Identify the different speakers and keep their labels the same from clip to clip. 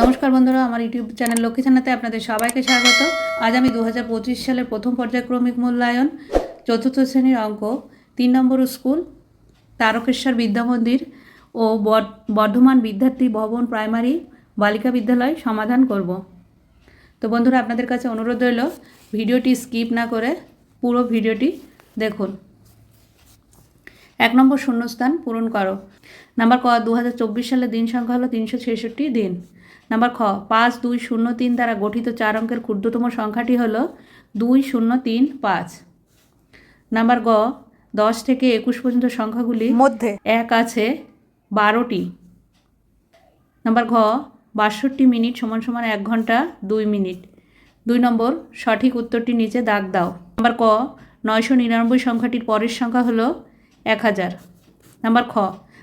Speaker 1: নমস্কার বন্ধুরা, আমার ইউটিউব চ্যানেল লক্ষ্মী চ্যানেলতে আপনাদের সবাইকে স্বাগত। আজ আমি দু হাজার পঁচিশ সালের প্রথম পর্যায়ক্রমিক মূল্যায়ন, চতুর্থ শ্রেণির অঙ্ক, তিন নম্বর স্কুল, তারকেশ্বর বিদ্যা মন্দির ও বর্ধমান বিদ্যার্থী ভবন প্রাইমারি বালিকা বিদ্যালয় সমাধান করব। তো বন্ধুরা, আপনাদের কাছে অনুরোধ রইল, ভিডিওটি স্কিপ না করে পুরো ভিডিওটি দেখুন। এক নম্বর শূন্যস্থান পূরণ করো। নাম্বার ক দু হাজার চব্বিশ সালের দিন সংখ্যা হলো তিনশো ছেষট্টি দিন। নাম্বার খ পাঁচ দুই শূন্য তিন দ্বারা গঠিত চার অঙ্কের ক্ষুদ্রতম সংখ্যাটি হলো দুই শূন্য তিন পাঁচ। নাম্বার গ দশ থেকে একুশ পর্যন্ত সংখ্যাগুলি
Speaker 2: মধ্যে।
Speaker 1: এক আছে বারোটি। নাম্বার ঘ বাষট্টি মিনিট সমান সমান এক ঘণ্টা দুই মিনিট। দুই নম্বর সঠিক উত্তরটি নিচে দাগ দাও। নাম্বার ক নয়শো নিরানব্বই সংখ্যাটির পরের সংখ্যা হলো এক হাজার। নাম্বার খ,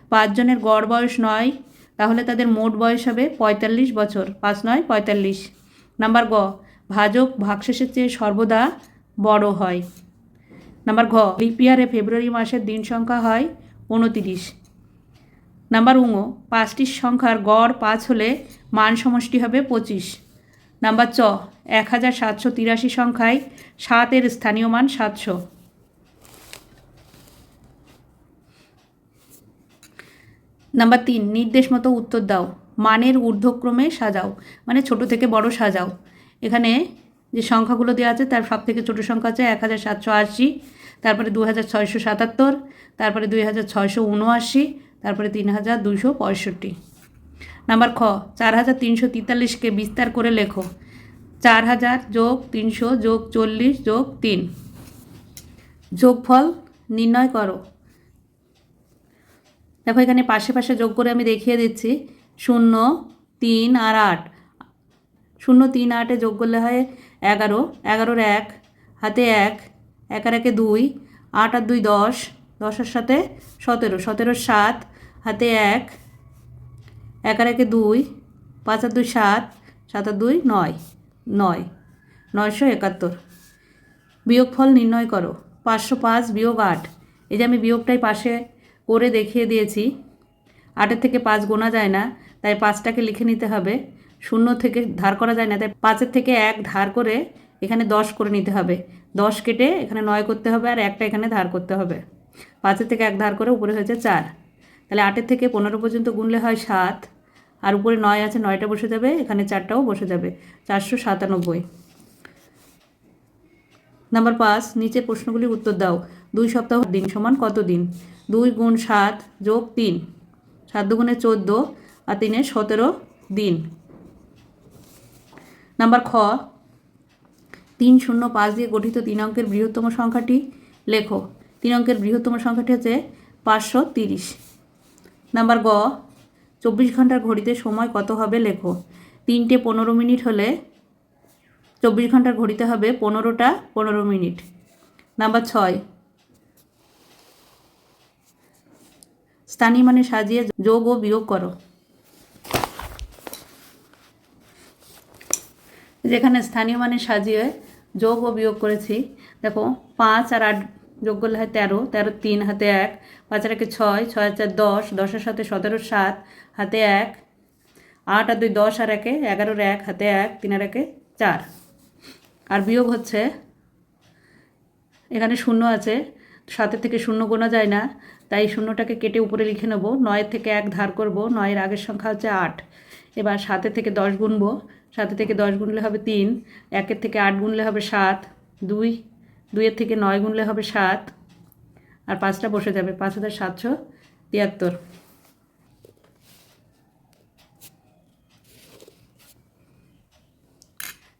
Speaker 1: পাঁচজনের গড় বয়স নয়, তাহলে তাদের মোট বয়স হবে পঁয়তাল্লিশ বছর, পাঁচ নয়, পঁয়তাল্লিশ। নাম্বার গ, ভাজক ভাগশেষের চেয়ে সর্বদা বড় হয়। নাম্বার ঘ লিপিয়ারে ফেব্রুয়ারি মাসের দিন সংখ্যা হয় উনতিরিশ। নাম্বার উঙো, পাঁচটির সংখ্যার গড় পাঁচ হলে মান সমষ্টি হবে পঁচিশ। নাম্বার চ, এক হাজার সাতশো তিরাশি সংখ্যায় সাতের স্থানীয় মান সাতশো। নাম্বার তিন, নির্দেশ মতো উত্তর দাও। মানের ঊর্ধ্বক্রমে সাজাও। মানে ছোট থেকে বড় সাজাও। এখানে যে সংখ্যাগুলো দেওয়া আছে, তার সব থেকে ছোটো সংখ্যা আছে এক হাজার সাতশো আশি, তারপরে দু হাজার ছয়শো সাতাত্তর, তারপরে দুই হাজার ছয়শো উনআশি, তারপরে তিন হাজার দুশো পঁয়ষট্টি। নাম্বার খ, চার হাজার তিনশো তেতাল্লিশকে বিস্তার করে লেখো। চার হাজার যোগ তিনশো যোগ চল্লিশ যোগ তিন। যোগফল নির্ণয় করো। দেখো, এখানে পাশে পাশে যোগ করে আমি দেখিয়ে দিচ্ছি। শূন্য, তিন আর আট। শূন্য, তিন, আটে যোগ করলে হয় এগারো। এগারোর এক, হাতে এক এক আর একে দুই, আট আর দুই দশ। দশের সাথে সতেরো। সতেরোর সাত, হাতে এক এক আর একে দুই, পাঁচ আর দুই সাত সাত আর দুই নয়। নয়। নয়শো একাত্তর। বিয়োগফল নির্ণয় করো। পাঁচশো পাঁচ বিয়োগ আট। এই যে আমি বিয়োগটাই পাশে করে দেখিয়ে দিয়েছি। আটের থেকে পাঁচ গোনা যায় না, তাই পাঁচটাকে লিখে নিতে হবে। শূন্য থেকে ধার করা যায় না, তাই পাঁচের থেকে এক ধার করে এখানে দশ করে নিতে হবে। দশ কেটে এখানে নয় করতে হবে আর একটা এখানে ধার করতে হবে। পাঁচের থেকে এক ধার করে উপরে হয়েছে চার। তাহলে আটের থেকে পনেরো পর্যন্ত গুনলে হয় সাত। আর উপরে নয় আছে, নয়টা বসে যাবে, এখানে চারটাও বসে যাবে। চারশো সাতানব্বই। নাম্বার পাঁচ নিচে প্রশ্নগুলির উত্তর দাও। দুই সপ্তাহ দিন সমান কত দিন? দুই গুণ সাত যোগ তিন। সাত দুগুণে চোদ্দ আর তিনে সতেরো দিন। নাম্বার খ। তিন শূন্য পাঁচ দিয়ে গঠিত তিন অঙ্কের বৃহত্তম সংখ্যাটি লেখো। তিন অঙ্কের বৃহত্তম সংখ্যাটি হচ্ছে পাঁচশো তিরিশ। নাম্বার গ। চব্বিশ ঘণ্টার ঘড়িতে সময় কত হবে লেখো। তিনটে পনেরো মিনিট হলে চব্বিশ ঘণ্টার ঘড়িতে হবে পনেরোটা পনেরো মিনিট। নাম্বার ছয়। স্থানীয় মানে সাজিয়ে যোগ ও বিয়োগ করো। যেখানে স্থানীয় মানে সাজিয়ে যোগ ও বিয়োগ করেছি, দেখো পাঁচ আর আট যোগ করলে হয় তেরো তেরো তিন, হাতে এক, পাঁচ আর একে ছয় ছয় চার দশ, দশের সাথে সতেরো সাত, হাতে এক, আট আর দুই দশ আর একে এগারোর এক, হাতে এক, তিন আর একে চার। আর বিয়োগ হচ্ছে, এখানে শূন্য আছে, সাতের থেকে শূন্য গোনা যায় না তাই শূন্যটাকে কেটে উপরে লিখে নেব। নয়ের থেকে এক ধার করব। নয়ের আগের সংখ্যা হচ্ছে আট। এবার সাতের থেকে দশ গুনবো। সাতের থেকে দশ গুনলে হবে তিন। একের থেকে আট গুনলে হবে সাত। দুই। দুইয়ের থেকে নয় গুনলে হবে সাত। আর পাঁচটা বসে যাবে। পাঁচ হাজার সাতশো তিয়াত্তর।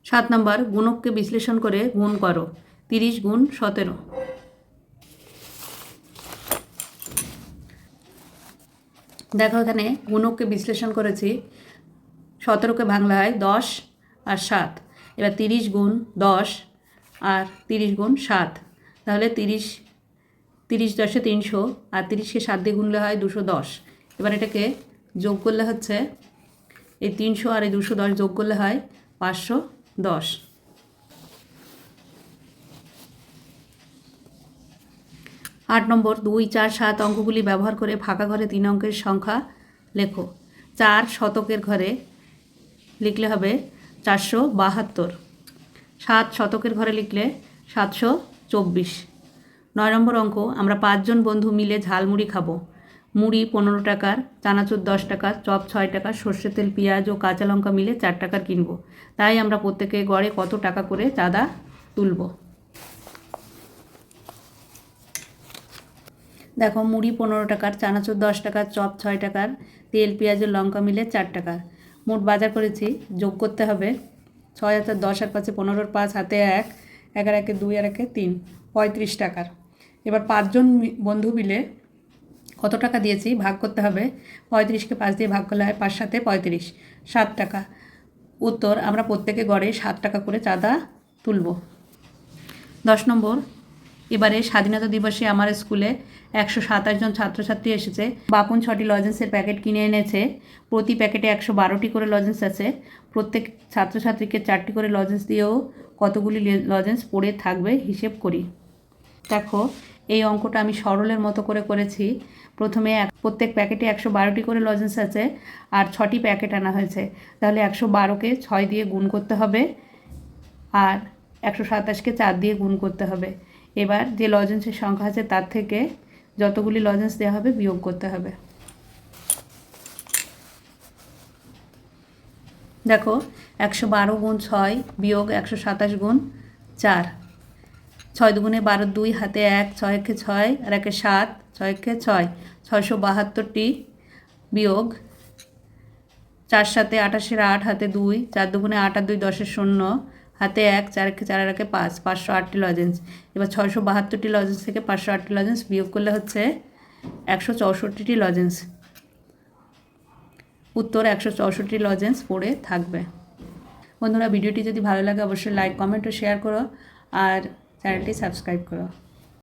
Speaker 1: সাত নম্বর, গুণককে বিশ্লেষণ করে গুণ করো। তিরিশ গুণ সতেরো। দেখো এখানে গুণককে বিশ্লেষণ করেছি। সতেরোকে বাংলা হয় দশ আর সাত। এবার তিরিশ গুণ দশ আর তিরিশ গুণ সাত। তাহলে তিরিশ তিরিশ দশে তিনশো আর তিরিশকে সাত দিয়ে গুনলে হয় দুশো দশ। এবার এটাকে যোগ করলে হচ্ছে এই তিনশো আর এই দুশো দশ যোগ করলে হয় পাঁচশো দশ। আট নম্বর, দুই, চার, সাত অঙ্কগুলি ব্যবহার করে ফাঁকা ঘরে তিন অঙ্কের সংখ্যা লেখো। চার শতকের ঘরে লিখলে হবে চারশো বাহাত্তর। সাত শতকের ঘরে লিখলে সাতশো চব্বিশ। নয় নম্বর অঙ্ক, আমরা পাঁচজন বন্ধু মিলে ঝালমুড়ি খাব। মুড়ি পনেরো টাকার, চানাচুর দশ টাকা চপ ছয় টাকা সর্ষের তেল, পেঁয়াজ ও কাঁচা লঙ্কা মিলে চার টাকার কিনবো। তাই আমরা প্রত্যেকে গড়ে কত টাকা করে চাঁদা তুলব? দেখো মুড়ি পনেরো টাকার, চানাচুর দশ টাকার, চপ ছয় টাকার, তেল, পেঁয়াজ, লঙ্কা মিলে চার টাকার মোট বাজার করেছি, যোগ করতে হবে ছয় হাজার দশ আর পাঁচে পনেরোর পাঁচ, হাতে এক এগারো একে দুই আর একে তিন, পঁয়ত্রিশ টাকার। এবার পাঁচজন বন্ধু মিলে কত টাকা দিয়েছি ভাগ করতে হবে, পঁয়ত্রিশকে পাঁচ দিয়ে ভাগ করলে হয় পাঁচ সাথে পঁয়ত্রিশ, সাত টাকা। উত্তর, আমরা প্রত্যেকে গড়ে সাত টাকা করে চাঁদা তুলব। দশ নম্বর এবারে স্বাধীনতা দিবসে আমার স্কুলে একশো সাতাশ জন ছাত্রছাত্রী এসেছে। বাপুন ছটি লজেন্সের প্যাকেট কিনে এনেছে। প্রতি প্যাকেটে একশো বারোটি করে লজেন্স আছে। প্রত্যেক ছাত্রছাত্রীকে চারটি করে লজেন্স দিয়েও কতগুলি লজেন্স পড়ে থাকবে হিসেব করি। দেখো, এই অঙ্কটা আমি সরলের মতো করে করেছি। প্রথমে এক প্রত্যেক প্যাকেটে একশো বারোটি করে লজেন্স আছে আর ছটি প্যাকেট আনা হয়েছে। তাহলে একশো বারোকে ছয় দিয়ে গুণ করতে হবে আর একশো সাতাশকে চার দিয়ে গুণ করতে হবে। এবার যে লজেন্সের সংখ্যা আছে তার থেকে যতগুলি লজেন্স দেওয়া হবে বিয়োগ করতে হবে। দেখো, একশো বারো গুণ ছয় বিয়োগ একশো সাতাশ গুণ চার। ছয় দুগুণে বারো দুই, হাতে এক, ছয় একে ছয়, আর একে সাত, ছয় একে ছয়। ছয়শো বাহাত্তরটি বিয়োগ চার সাথে আঠাশের আট, হাতে দুই, চার দুগুণে আট আর দুই দশের শূন্য। হাতে এক, চার চার একে পাঁচ, পাঁচশো আটটি লজেন্স এবার ছয়শো বাহাত্তরটি লজেন্স থেকে পাঁচশো আটটি লজেন্স বিয়োগ করলে হচ্ছে একশো চৌষট্টিটি লজেন্স উত্তর একশো চৌষট্টি লজেন্স পড়ে থাকবে। বন্ধুরা, ভিডিওটি যদি ভালো লাগে, অবশ্যই লাইক কমেন্ট ও শেয়ার করো। আর চ্যানেলটি সাবস্ক্রাইব করো।